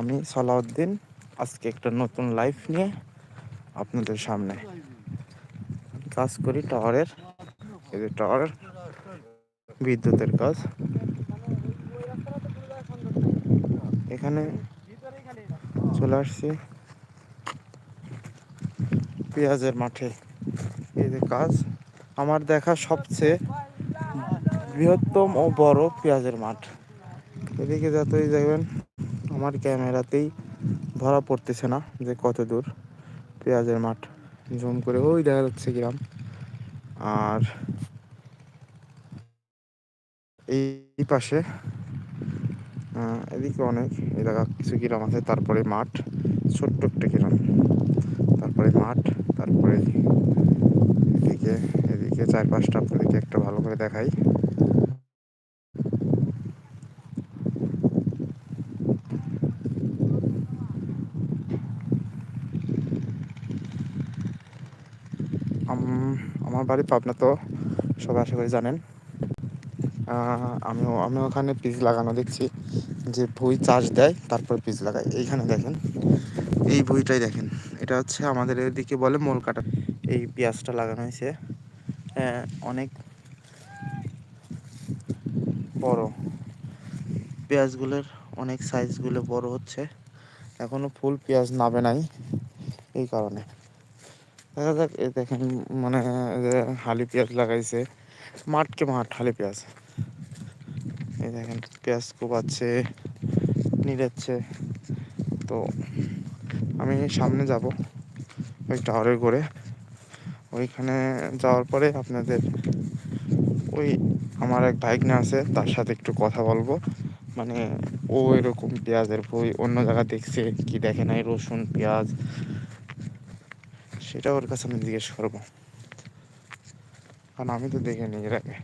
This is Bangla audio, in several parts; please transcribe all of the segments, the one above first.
আমি সালাউদ্দিন, আজকে একটা নতুন লাইফ নিয়ে আপনাদের সামনে। কাজ করি টাওয়ারের এই যে টাওয়ার বিদ্যুতের কাজ। এখানে চলে আসছি পেঁয়াজের মাঠে। এই যে কাজ, আমার দেখা সবচেয়ে বৃহত্তম ও বড় পেঁয়াজের মাঠ। এদিকে যতই দেখবেন আমার ক্যামেরাতেই ধরা পড়তেছে না যে কত দূর পেঁয়াজের মাঠ। জুম করে ওই দেখা যাচ্ছে গ্রাম। আর এই পাশে এদিকে অনেক জায়গা কিছু গ্রাম আছে, তারপরে মাঠ, ছোট্ট একটা গ্রাম। তারপরে মাঠ, তারপরে এদিকে এদিকে চার পাঁচটা আপনাদেরকে একটা ভালো করে দেখাই। আমার বাড়ি পাবনা তো, সবাই আশা করি জানেন। আমিও আমি ওখানে পিস লাগানো দেখছি, যে ভুই চাষ দেয়, তারপর পিস লাগায়। এইখানে দেখেন, এই ভুইটাই দেখেন। এটা হচ্ছে আমাদের এদিকে বলে মোল কাটা এই পেঁয়াজটা লাগানো হয়েছে। অনেক বড়। পেঁয়াজগুলোর অনেক সাইজগুলো বড় হচ্ছে। এখনও ফুল পেঁয়াজ নাবে নাই, এই কারণে। দেখা যাক এই দেখেন মানে হালি পেঁয়াজ লাগাইছে, মাঠকে মাঠ হালি পেঁয়াজ। এই দেখেন, পেঁয়াজ কোপাচ্ছে, নিড়াচ্ছে। তো আমি সামনে যাব ওই টাওয়ারের করে। ওইখানে যাওয়ার পরে আপনাদের ওই আমার এক ভাইকনা আছে, তার সাথে একটু কথা বলব। মানে ও এরকম পেঁয়াজের বই অন্য জায়গা দেখছে, কি দেখে নাই, রসুন, পেঁয়াজ সেটা ওর কাছে আমি জিজ্ঞেস করব। কারণ আমি তো দেখিনি এর আগে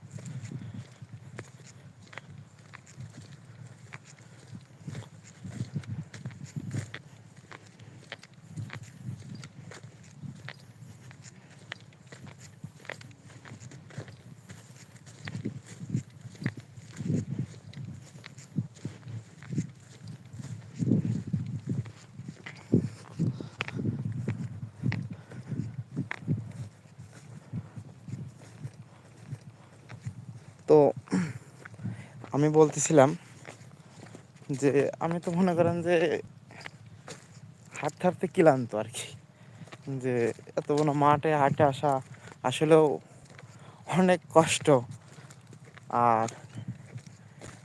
তো আমি বলতেছিলাম যে, আমি তো মনে করেন যে হাঁটতে হাঁটতে ক্লান্ত আর কি। যে, এত কোনো মাঠে হাঁটে আসা আসলেও অনেক কষ্ট। আর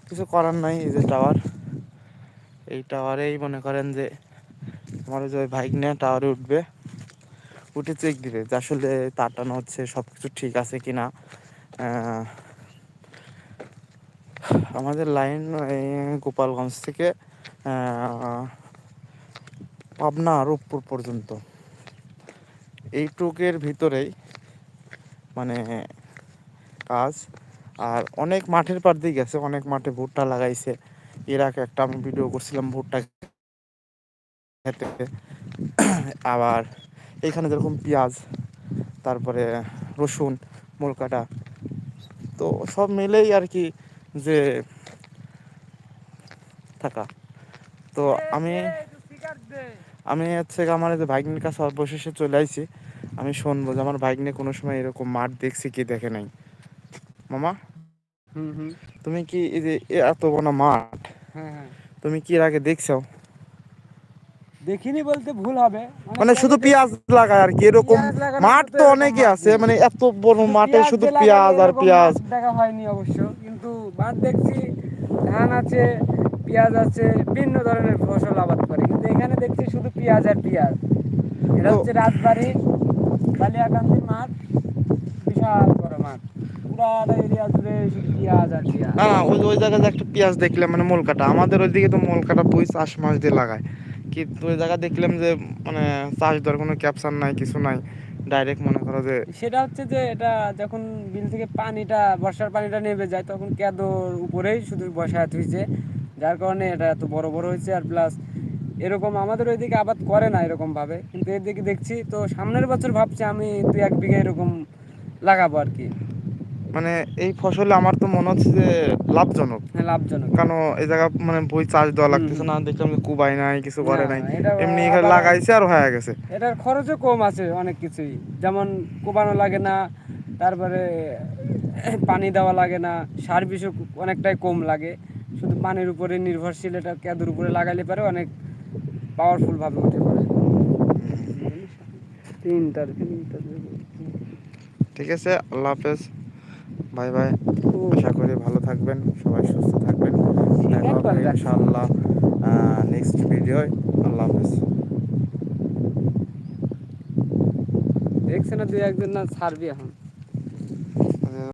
কিছু করার নাই এই যে টাওয়ার এই টাওয়ারেই মনে করেন যে, আমার যে বাইক নিয়ে টাওয়ারে উঠবে। উঠে চেক দিবে যে আসলে তাটানো হচ্ছে সব কিছু ঠিক আছে কি না আমাদের লাইন গোপালগঞ্জ থেকে পাবনা, রূপপুর পর্যন্ত। এইটুকের ভিতরেই মানে কাজ। আর অনেক মাঠের পার দিয়ে গেছে, অনেক মাঠে ভুট্টা লাগাইছে। এর আগে একটা আমি ভিডিও করছিলাম ভুট্টা আবার এইখানে যেরকম পেঁয়াজ, তারপরে রসুন মোলকাটা তো সব মিলেই আর কি যে থাকা। তো আমি আমি হচ্ছে আমার যে নিয়ে কাছে অবশেষে চলে আইছি। আমি শুনব যে আমার বাইক নিয়ে কোনো সময় এরকম মাঠ দেখছি কি দেখে নাই। মামা তুমি কি এই যে এত বড় মাঠ? হ্যাঁ, হ্যাঁ। তুমি কি এর আগে দেখছ? দেখিনি বলতে ভুল হবে। মানে শুধু পেঁয়াজ লাগায় আর কি এরকম মাঠ তো অনেকই আছে মানে এত বড় মাঠে শুধু পেঁয়াজ আর পেঁয়াজ। দেখা হয়নি অবশ্য। কিন্তু মাঠ দেখছি ধান আছে পেঁয়াজ আছে বিভিন্ন ধরনের ফসল আবাদ করে। কিন্তু এখানে দেখছি শুধু পেঁয়াজ আর পেঁয়াজ। এটা হচ্ছে রাজবাড়ি বালিয়াকান্দির মাঠ বিশাল বড় মাঠ। পুরাটা এরিয়া জুড়ে শুধু পেঁয়াজ আর পেঁয়াজ। না ওই ওই জায়গায় একটা পেঁয়াজ দেখলাম মানে মলকাটা আমাদের ওইদিকে তো মলকাটা পুই চাষ মাস দিয়ে লাগায়। কিন্তু ওই জায়গা দেখলাম যে মানে চাষ দেওয়ার কোনো ক্যাপচার নাই, কিছু নাই ডাইরেক্ট মনে করো যে সেটা হচ্ছে যে, এটা যখন বিল থেকে পানিটা, বর্ষার পানিটা নেমে যায়, তখন কেদর উপরেই শুধু বসায় থুইছে, যার কারণে এটা এত বড় বড় হয়েছে আর প্লাস এরকম আমাদের ওইদিকে আবাদ করে না এরকম ভাবে কিন্তু এদিকে দেখছি, তো সামনের বছর ভাবছি আমি দু এক বিঘা এরকম লাগাবো আর কি। মানে এই ফসলে আমার তো মনে হচ্ছে যে লাভজনক। হ্যাঁ লাভজনক। কারণ এই জায়গা মানে বই চাষ দেওয়া লাগতেছে না দেখলাম কুবাই নাই কিছু করে নাই। এমনি এখানে লাগাইছে আর হয়ে গেছে। এটার খরচও কম আছে অনেক কিছুই। যেমন কোবানো লাগে না তারপরে পানি দেওয়া লাগে না সার বিষও অনেকটাই কম লাগে। শুধু পানির উপরে নির্ভরশীল এটা কেঁদুর উপরে লাগাইলে পারে অনেক পাওয়ারফুল ভাবে উঠে পড়ে। ঠিক আছে আল্লাহ হাফেজ। Bye bye. আশা করি ভালো থাকবেন সবাই সুস্থ থাকবেন। দেখা হবে ইনশাআল্লাহ নেক্সট ভিডিও আল্লাহ হাফেজ। দেখছে না দুই একদিন না ছাড়বি এখন?